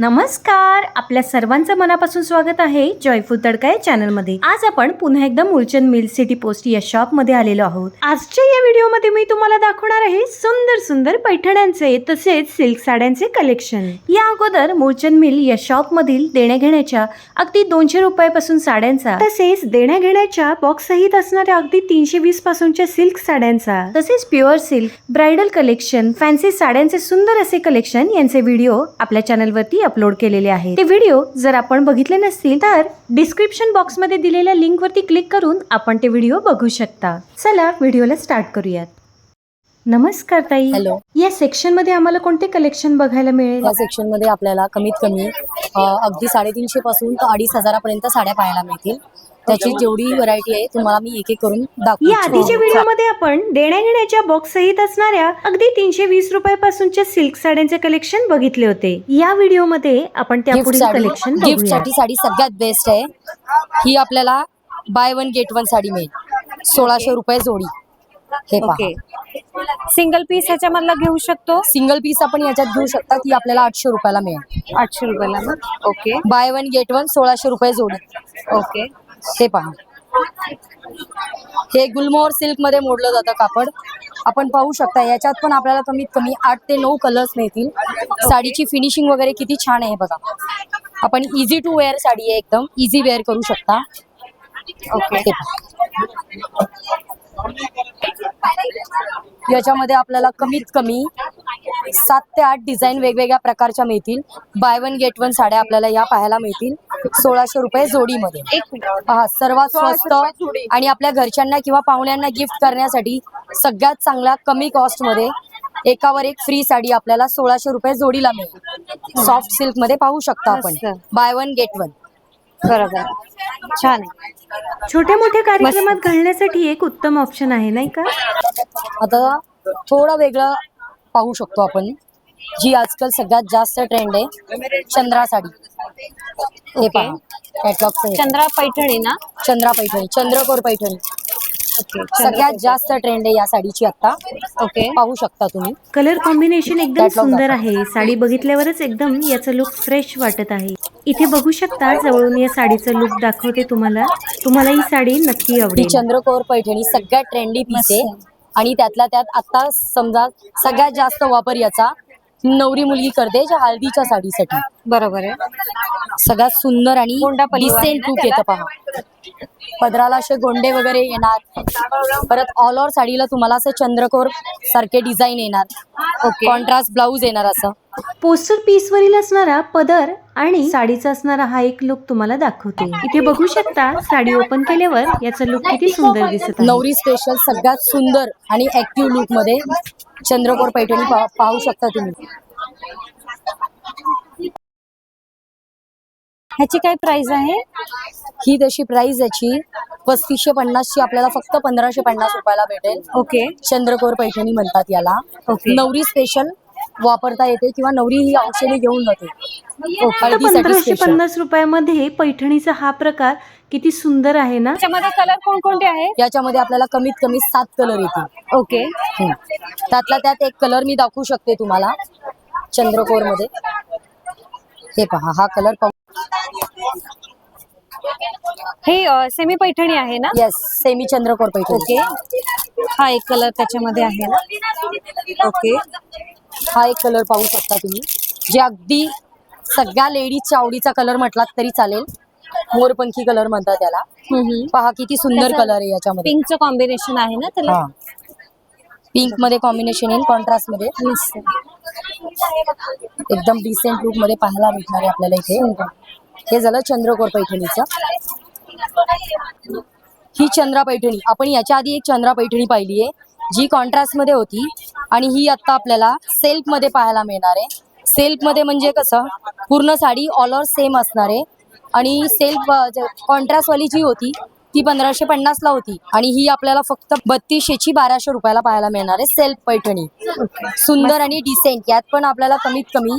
नमस्कार. आपल्या सर्वांचं मनापासून स्वागत आहे जॉयफुल तडका या चॅनलमध्ये आज आपण पुन्हा एकदा मूळचंद मिल सिटी पोस्ट या शॉपमध्ये आलेलो आहोत. आजच्या या व्हिडिओमध्ये मी तुम्हाला दाखवणार आहे सुंदर सुंदर पैठण्यांचे तसेच सिल्क साड्यांचे कलेक्शन या अगोदर मूळचंद मिल या शॉप मधील देण्या घेण्याच्या अगदी दोनशे रुपयापासून साड्यांचा तसेच देण्या घेण्याच्या बॉक्स सहित असणाऱ्या अगदी तीनशे वीस पासूनच्या सिल्क साड्यांचा तसेच pure silk bridal collection fancy साड्यांचे सुंदर असे कलेक्शन यांचे व्हिडिओ आपल्या चॅनलवरती अपलोड केलेले आहेत. ते व्हिडिओ जर आपण बघितले नसतील तर डिस्क्रिप्शन बॉक्समध्ये दिलेल्या लिंक वरती क्लिक करून आपण ते व्हिडिओ बघू शकता. चला व्हिडिओला स्टार्ट करूयात. नमस्कार ताई. हॅलो या सेक्शनमध्ये आम्हाला कोणते कलेक्शन बघायला मिळेल? या सेक्शनमध्ये आपल्याला कमीत कमी अ, अगदी साडेतीनशे पासून तर अडीच हजारापर्यंत साड्या पाहायला मिळतील. त्याची जेवढी व्हरायटी आहे तुम्हाला मी एक एक करून दाखवू या आधीच्या व्हिडिओमध्ये आपण देण्या घेण्याच्या बॉक्स सहित असणाऱ्या अगदी तीनशे वीस रुपयापासूनच्या सिल्क साड्यांचे कलेक्शन बघितले होते. या व्हिडिओमध्ये आपण त्यापुढील कलेक्शन गिफ्टसाठी साडी सगळ्यात बेस्ट आहे. ही आपल्याला buy one get one sari मिळेल. सोळाशे रुपये जोडी. हे ओके सिंगल पीस ह्याच्यामधला घेऊ शकतो? सिंगल पीस आपण याच्यात घेऊ शकता ती आपल्याला आठशे रुपयाला मिळेल. आठशे रुपयाला ना? Okay buy one get one सोळाशे रुपये जोडी. ओके हे पहा. हे गुलमोहर सिल्कमध्ये मोडलं जातं कापड. आपण पाहू शकता याच्यात पण आपल्याला कमीत कमी आठ ते नऊ कलर्स मिळतील. साडीची फिनिशिंग वगैरे किती छान आहे बघा. आपण इझी टू वेअर साडी आहे एकदम. इझी वेअर करू शकता. ओके याच्यामध्ये आपल्याला कमीत कमी सात ते आठ डिझाईन वेगवेगळ्या प्रकारच्या मिळतील. बाय वन गेट वन साड्या आपल्याला या पाहायला मिळतील. सोळाशे रुपये जोडीमध्ये. पहा सर्वात स्वस्त. आणि आपल्या घरच्यांना किंवा पाहुण्यांना गिफ्ट करण्यासाठी सगळ्यात चांगला कमी कॉस्टमध्ये एकावर एक फ्री साडी आपल्याला सोळाशे रुपये जोडीला मिळेल. सॉफ्ट सिल्कमध्ये पाहू शकता आपण. बाय वन गेट वन बरोबर. छान छोट्या मोठ्या कार्यक्रमात घालण्यासाठी एक उत्तम ऑप्शन आहे नाही का? आता थोडं वेगळं पाहू शकतो आपण. जी आजकाल सगळ्यात जास्त ट्रेंड आहे चंद्रा साडी. हे पहा कॅटलॉग चंद्रा पैठणी ना? चंद्रा पैठणी चंद्रकोर पैठणी. ओके सगळ्यात जास्त ट्रेंड आहे या साडीची आता. ओके. पाहू शकता तुम्ही. कलर कॉम्बिनेशन एकदम सुंदर. आहे. साडी बघितल्यावरच एकदम याचं लुक फ्रेश वाटत आहे. इथे बघू शकता जवळून या साडीचं लुक दाखवते तुम्हाला. तुम्हाला ही साडी नक्की ही आवडेल. चंद्रकोर पैठणी सगळ्यात ट्रेंडी पीस आहे. आणि त्यातल्या त्यात आता समजा सगळ्यात जास्त वापर याचा नवरी मुलगी करते ज्या हळदीच्या साडीसाठी. बरोबर आहे. सगळ्यात सुंदर आणि डिसेंट लुक येतं पहा. पदराला असे गोंडे वगैरे येणार. परत ऑल ओव्हर साडीला तुम्हाला असं चंद्रकोर सारखे डिझाईन येणार. ओके कॉन्ट्रास्ट ब्लाऊज येणार असं. पोस्टर पीस वरील असणारा पदर आणि साडीचा असणारा हा एक लुक तुम्हाला दाखवते. इथे बघू शकता साडी ओपन केल्यावर याचा लुक किती सुंदर दिसत नवरी स्पेशल सगळ्यात सुंदर आणि ऍक्टिव्ह लुकमध्ये. चंद्रकोर पैठणी पाहू शकता तुम्ही. ह्याची काय प्राइस आहे? ही तशी प्राइस याची पस्तीसशे पन्नासची आपल्याला फक्त पंधराशे पन्नास रुपयाला भेटेल. ओके चंद्रकोर पैठणी म्हणतात याला. ओके. नवरी स्पेशल वापरता येते किंवा नवरी ही औषधी घेऊन जाते. हळदीसाठी पंधराशे पन्नास रुपयामध्ये पैठणीचा हा प्रकार किती सुंदर आहे ना? त्याच्यामध्ये कलर कोणकोणते आहेत? याच्यामध्ये आपल्याला कमीत कमी सात कलर येतील. ओके. त्यातला त्यात एक कलर मी दाखवू शकते तुम्हाला. चंद्रकोरमध्ये हे पहा हा कलर पाहू. हे सेमी पैठणी आहे ना? Yes semi Chandrakor Paithani. Okay. हा एक कलर त्याच्यामध्ये आहे ना? ओके. हा एक कलर पाहू शकता तुम्ही. जे अगदी सगळ्या लेडीजच्या आवडीचा कलर म्हटलात तरी चालेल. मोरपंखी कलर म्हणतात त्याला. पहा किती सुंदर कलर आहे याच्यामध्ये. पिंकचं कॉम्बिनेशन आहे ना त्याला? हा. पिंकमध्ये कॉम्बिनेशन येईल कॉन्ट्रास्टमध्ये. एकदम डिसेंट लुकमध्ये पाहायला भेटणार आहे आपल्याला इथे. हे झालं चंद्रकोर पैठणीचं. ही चंद्रा पैठणी. आपण याच्या आधी एक चंद्रा पैठणी पाहिली आहे जी कॉन्ट्रास्टमध्ये होती आणि ही आता आपल्याला सेल्फमध्ये पाहायला मिळणार आहे. सेल्फमध्ये म्हणजे कसं पूर्ण साडी ऑल ओव्हर सेम असणार आहे. आणि सेल्फ कॉन्ट्रास्टवाली जी होती ती पंधराशे पन्नास ला होती. आणि ही आपल्याला फक्त बत्तीसशेची बाराशे रुपयाला पाहायला मिळणार आहे. सेल्फ पैठणी. सुंदर आणि डिसेंट यात पण आपल्याला कमीत कमी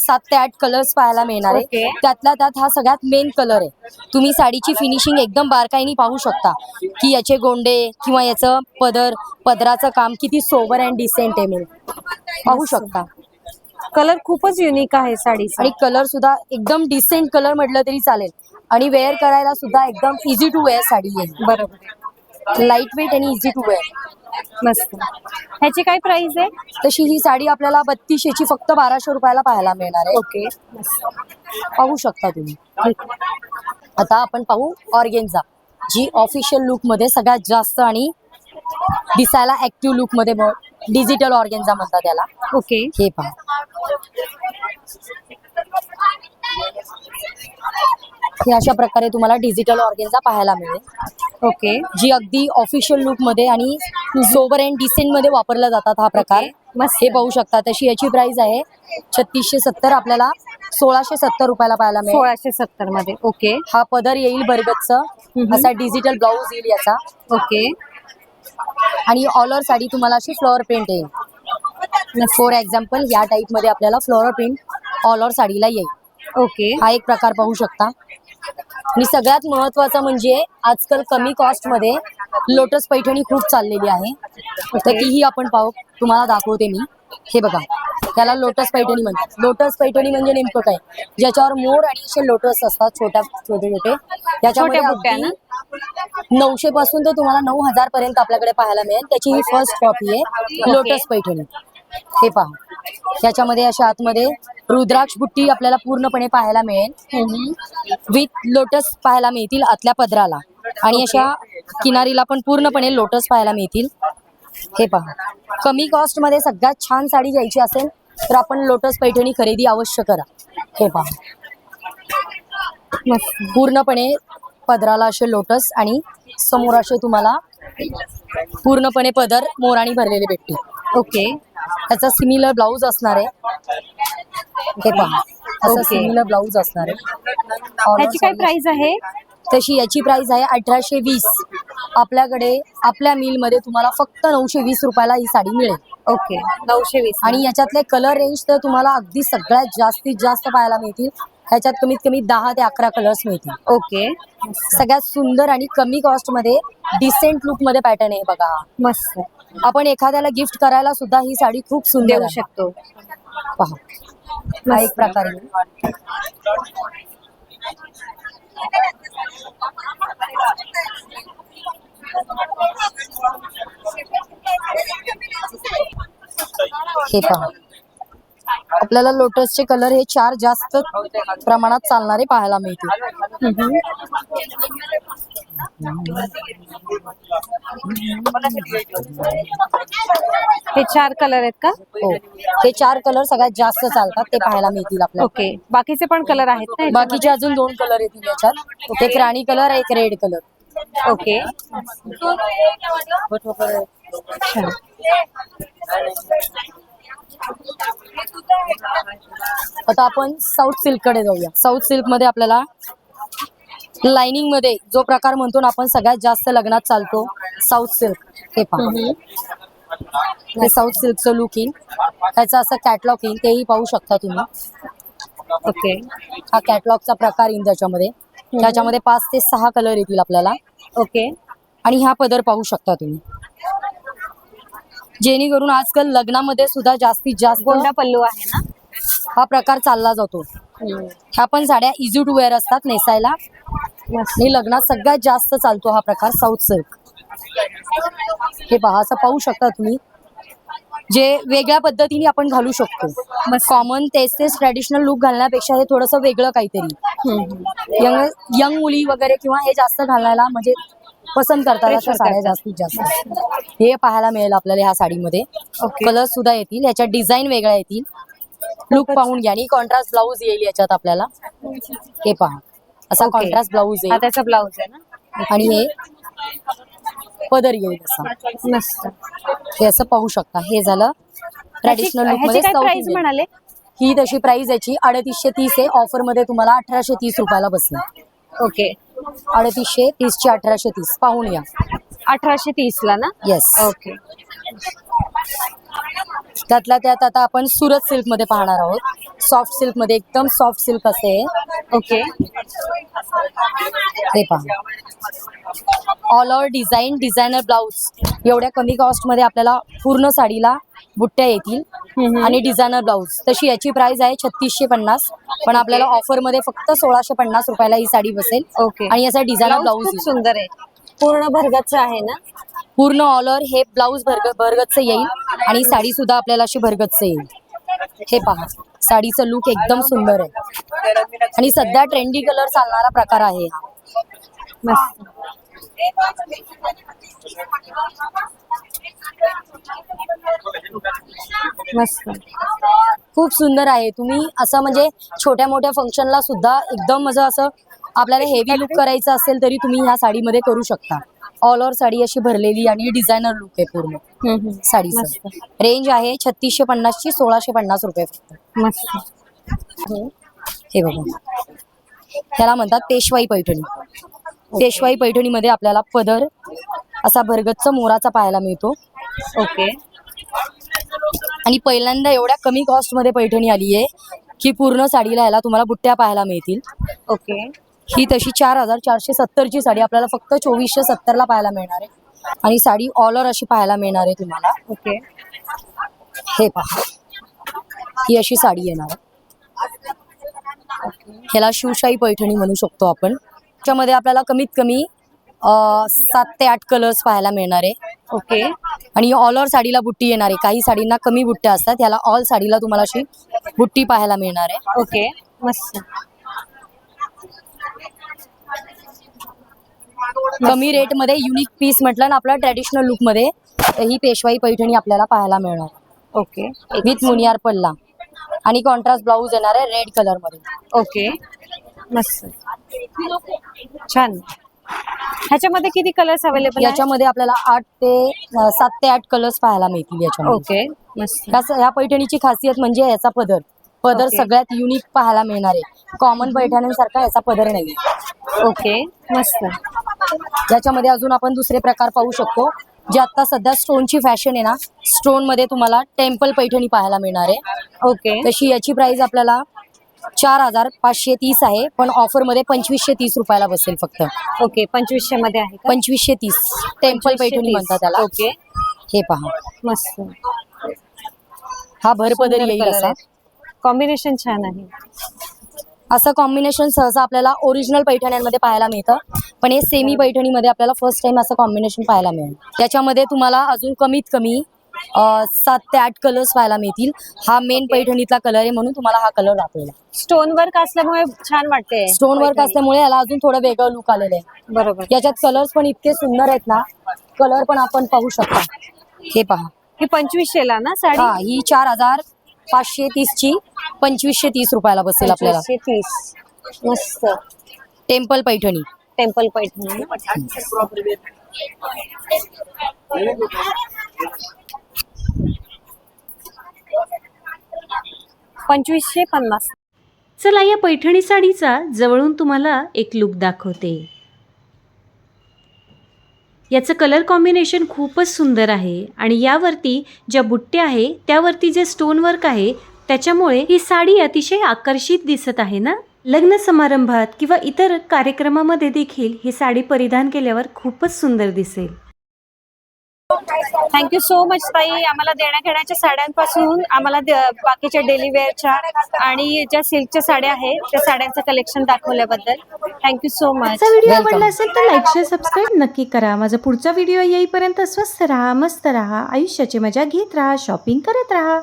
सात ते आठ कलर्स पाहायला मिळणार आहे. त्यातल्या त्यात हा सगळ्यात मेन कलर आहे. तुम्ही साडीची फिनिशिंग एकदम बारकाईने पाहू शकता. की याचे गोंडे किंवा याचं पदर पदराचं काम किती सोबर अँड डिसेंट आहे पाहू शकता. कलर खूपच युनिक आहे साडीचा. आणि कलर सुद्धा एकदम डिसेंट कलर म्हटलं तरी चालेल. आणि वेअर करायला सुद्धा एकदम इझी टू वेअर साडी आहे बरोबर. लाइट वेट आणि इझी टू वेअर मस्त. ह्याची काय प्राइस आहे? तशी ही साडी आपल्याला बत्तीसशेची फक्त बाराशे रुपयाला पाहायला मिळणार आहे. ओके. पाहू शकता तुम्ही. आता आपण पाहू ऑर्गेन्झा जी ऑफिशियल लुकमध्ये सगळ्यात जास्त आणि दिसायला ऍक्टिव्ह लुकमध्ये डिजिटल ऑर्गेन्झा म्हणतात त्याला ओके. हे पहा. हे अशा प्रकारे तुम्हाला डिजिटल ऑर्गेन्झा पाहायला मिळेल. ओके जी अगदी ऑफिशियल लुकमध्ये आणि सोबर अँड डिसेंटमध्ये वापरला जातात हा प्रकार. हे पाहू शकता. तशी याची प्राइस आहे छत्तीसशे सत्तर आपल्याला सोळाशे सत्तर रुपयाला पाहायला मिळेल. सोळाशे सत्तरमध्ये. ओके हा पदर येईल बरगतचं. असा डिजिटल ब्लाऊज येईल याचा. ओके आणि ऑल ओव्हर साडी तुम्हाला अशी फ्लॉवर प्रिंट येईल. फॉर एक्झाम्पल या टाईपमध्ये आपल्याला फ्लॉवर प्रिंट ऑल ओव्हर साडीला येईल. ओके हा एक प्रकार पाहू शकता. आणि सगळ्यात महत्वाचं म्हणजे आजकाल कमी कॉस्टमध्ये लोटस पैठणी खूप चाललेली आहे. तर तीही आपण पाहू. तुम्हाला दाखवते मी. हे बघा. त्याला लोटस पैठणी म्हणतात. लोटस पैठणी म्हणजे नेमकं काय? ज्याच्यावर मोर आणि असे लोटस असतात छोट्या छोटे छोटे त्याच्यामध्ये नऊशे पासून तर तुम्हाला नऊ हजार पर्यंत आपल्याकडे पाहायला मिळेल. त्याची ही फर्स्ट कॉपी आहे. लोटस पैठणी. हे पहा. त्याच्यामध्ये अशा आतमध्ये रुद्राक्ष बुट्टी आपल्याला पूर्णपणे पाहायला मिळेल. विथ लोटस पाहायला मिळतील आतल्या पदराला. आणि अशा किनारीला पण पूर्णपणे लोटस पाहायला मिळतील. हे पहा. कमी कॉस्टमध्ये सगळ्यात छान साडी घ्यायची असेल तर आपण लोटस पैठणी खरेदी अवश्य करा. हे पहा. पूर्णपणे पदराला असे लोटस आणि समोर असे तुम्हाला पूर्णपणे पदर मोराणी भरलेले भेटतील. ओके त्याचा सिमिलर ब्लाऊज असणार आहे. हे पहा Okay. सिमिलर ब्लाऊज असणार आहे. ह्याची काय प्राइस आहे? तशी याची प्राइस आहे अठराशे वीस. आपल्याकडे आपल्या मिलमध्ये तुम्हाला फक्त नऊशे वीस रुपयाला ही साडी मिळेल. ओके नऊशे वीस. आणि याच्यातले कलर रेंज तर तुम्हाला अगदी सगळ्यात जास्तीत जास्त पाहायला मिळतील. ह्याच्यात कमीत कमी दहा ते अकरा कलर्स मिळतील. ओके सगळ्यात सुंदर आणि कमी कॉस्टमध्ये डिसेंट लुकमध्ये पॅटर्न आहे बघा. हा. मस्त. आपण एखाद्याला गिफ्ट करायला सुद्धा ही साडी खूप सुंदर देऊ. शकतो. पहा. एक प्रकार हे पहा. आपल्याला लोटसचे कलर हे चार जास्त प्रमाणात चालणारे पाहायला मिळतील. हे चार कलर आहेत का? हो. हे चार कलर सगळ्यात जास्त चालतात ते पाहायला मिळतील आपल्याला. ओके. बाकीचे पण कलर आहेत ना बाकीचे अजून दोन कलर येतील याच्यात. एक राणी कलर एक रेड कलर. ओके. छान आता आपण साऊथ सिल्ककडे जाऊया. साऊथ सिल्कमध्ये आपल्याला लाइनिंगमध्ये जो प्रकार म्हणतो ना आपण सगळ्यात जास्त लग्नात चालतो साऊथ सिल्क हे पहा. हे साऊथ सिल्कचं लुक येईल त्याचं असं कॅटलॉग येईल तेही पाहू शकता तुम्ही. ओके. हा कॅटलॉगचा प्रकार येईल त्याच्यामध्ये. त्याच्यामध्ये पाच ते सहा कलर येतील आपल्याला. ओके. आणि हा पदर पाहू शकता तुम्ही. जेणेकरून आजकाल लग्नामध्ये सुद्धा जास्तीत जास्त गोंडा पल्लू आहे ना? हा प्रकार चालला जातो. ह्या पण साड्या इझी टू वेअर असतात नेसायला. आणि लग्नात सगळ्यात जास्त चालतो हा प्रकार साऊथ सिल्क. हे पहा असं पाहू शकता तुम्ही. जे वेगळ्या पद्धतीने आपण घालू शकतो. कॉमन तेच तेच ट्रॅडिशनल लुक घालण्यापेक्षा हे थोडंसं वेगळं काहीतरी. यंग यंग मुली वगैरे किंवा हे जास्त घालायला म्हणजे पसंत करतात अशा साड्या. जास्तीत जास्त. हे पाहायला मिळेल आपल्याला ह्या साडीमध्ये. कलर सुद्धा येतील. याच्यात डिझाईन वेगळ्या येतील. लुक पाहून घ्या आणि कॉन्ट्रास्ट ब्लाऊज येईल याच्यात आपल्याला. हे पहा. असा. कॉन्ट्रास्ट ब्लाऊज हा येईल त्याचा ब्लाऊज आहे ना? आणि हे पदर येईल असा. मस्त. हे असं पाहू शकता. हे झालं ट्रॅडिशनल लुकमध्ये. म्हणाले? ही तशी प्राइस याची अडतीसशे तीस आहे. ऑफरमध्ये तुम्हाला अठराशे तीस रुपयाला बसणार. ओके अडतीसशे तीसचे अठराशे तीस. पाहून या. अठराशे तीस ला ना? येस ओके त्यातल्या त्यात आता आपण सुरत सिल्कमध्ये पाहणार आहोत. सॉफ्ट सिल्कमध्ये एकदम सॉफ्ट सिल्क असे. ओके हे पहा. All over design designer blouse एवढ्या कमी कॉस्टमध्ये आपल्याला पूर्ण साडीला बुट्ट्या येतील. आणि डिझायनर ब्लाऊज तशी याची प्राइस आहे छत्तीसशे पन्नास. पण आपल्याला ऑफरमध्ये फक्त सोळाशे पन्नास रुपयाला ही साडी बसेल. ओके आणि याचा डिझायनर ब्लाऊज सुंदर आहे. पूर्ण भरगतचं आहे ना? पूर्ण ऑलर हे ब्लाऊज भरग भरगतचं येईल. आणि साडी सुद्धा आपल्याला अशी भरगतचं येईल. हे पहा. साडीचं लुक एकदम सुंदर आहे. आणि सध्या ट्रेंडी कलर चालणारा प्रकार आहे मस्त. खूप सुंदर आहे. तुम्ही असं म्हणजे छोट्या मोठ्या फंक्शनला सुद्धा एकदम म्हणजे असं आपल्याला हेवी लुक करायचं असेल तरी तुम्ही ह्या साडीमध्ये करू शकता. ऑल ओव्हर साडी अशी भरलेली आणि डिझायनर लुक आहे पूर्ण. साडीचं मस्त. रेंज आहे छत्तीसशे पन्नासची सोळाशे पन्नास रुपये फक्त. मस्त. हे. बघा. त्याला म्हणतात पेशवाई पैठणी. पेशवाई पैठणीमध्ये आपल्याला पदर असा भरगतचा मोराचा पाहायला मिळतो. ओके. आणि पहिल्यांदा एवढ्या कमी कॉस्टमध्ये पैठणी आली आहे की पूर्ण साडीला याला तुम्हाला बुट्ट्या पाहायला मिळतील. ओके. ही तशी चार हजार चारशे सत्तरची साडी आपल्याला फक्त चोवीसशे सत्तरला पाहायला मिळणार आहे. आणि साडी ऑलर अशी पाहायला मिळणार आहे तुम्हाला. ओके. हे पहा. ही अशी साडी येणार आहे. ह्याला शिवशाही पैठणी म्हणू शकतो आपण. त्याच्यामध्ये आपल्याला कमीत कमी सात ते आठ कलर्स पाहायला मिळणार आहे. ओके. आणि ऑल ओव्हर साडीला बुट्टी येणार आहे. काही साडींना कमी बुट्ट्या असतात. ह्याला ऑल साडीला तुम्हाला अशी बुट्टी पाहायला मिळणार आहे. ओके. मस्त. कमी रेटमध्ये युनिक पीस म्हटलं ना आपल्या ट्रॅडिशनल लुकमध्ये ही पेशवाई पैठणी आपल्याला पाहायला मिळणार. ओके. विथ मुनियार पल्ला. आणि कॉन्ट्रास्ट ब्लाऊज येणार आहे रेड कलरमध्ये. ओके. मस्त. छान. ह्याच्यामध्ये किती कलर्स अवेलेबल याच्यामध्ये आपल्याला आठ ते अं, सात ते आठ कलर्स पाहायला मिळतील याच्यामध्ये. ओके. मस्त. ह्या पैठणीची खासियत म्हणजे याचा पदर. पदर. सगळ्यात युनिक पाहायला मिळणार. आहे कॉमन पैठण्यांसारखा याचा पदर नाही ओके मस्त. याच्यामध्ये अजून आपण दुसरे प्रकार पाहू शकतो. जे आता सध्या स्टोनची फॅशन आहे ना स्टोनमध्ये तुम्हाला टेम्पल पैठणी पाहायला मिळणार आहे. ओके तशी याची प्राइस आपल्याला चार हजार पाचशे तीस आहे पण ऑफरमध्ये पंचवीसशे तीस रुपयाला बसेल फक्त. ओके पंचवीसशे मध्ये आहे का? पंचवीसशे तीस. टेम्पल पैठणी म्हणतात त्याला. ओके हे पहा. मस्त. हा भरपदरी येईल असा. कॉम्बिनेशन छान आहे. असं कॉम्बिनेशन सहसा आपल्याला ओरिजिनल पैठण्यांमध्ये पाहायला मिळतं. पण हे सेमी पैठणीमध्ये आपल्याला फर्स्ट टाइम असं कॉम्बिनेशन पाहायला मिळेल. त्याच्यामध्ये तुम्हाला अजून कमीत कमी अं, सात ते आठ कलर्स पाहायला मिळतील. हा मेन पैठणीतला कलर आहे म्हणून तुम्हाला हा कलर दाखवला. स्टोन वर्क असल्यामुळे छान वाटते. स्टोन वर्क असल्यामुळे याला अजून थोडं वेगळं लुक आलेलं आहे. बरोबर. याच्यात कलर्स पण इतके सुंदर आहेत ना कलर पण आपण पाहू शकता. हे पहा. ही पंचवीसशेला ना साडी? हा ही चार हजार पाचशे तीसची पंचवीसशे तीस रुपयाला बसेल आपल्याला. पंचवीसशे तीस. मस्त. टेम्पल पैठणी. टेम्पल पैठणी. पंचवीसशे पन्नास. चला या पैठणी साडीचा जवळून तुम्हाला एक लुक दाखवते. याचं कलर कॉम्बिनेशन खूपच सुंदर आहे. आणि यावरती ज्या बुट्ट्या आहे त्यावरती जे स्टोन वर्क आहे त्याच्यामुळे ही साडी अतिशय आकर्षित दिसत आहे ना? लग्न समारंभात किंवा इतर कार्यक्रमामध्ये देखील ही साडी परिधान केल्यावर खूपच सुंदर दिसेल. थँक्यू सो मच ताई. आम्हाला देण्या घेण्याच्या साड्यांपासून आम्हाला बाकीच्या डेली वेअरच्या आणि ज्या सिल्कच्या साड्या आहेत त्या साड्यांचं कलेक्शन दाखवल्याबद्दल. Thank you so much video. आवडला असेल तर लाईक शेअर सबस्क्राईब नक्की करा. माझा पुढचा व्हिडिओ येईपर्यंत स्वस्त राहा मस्त राहा. आयुष्याची मजा घेत राहा शॉपिंग करत राहा.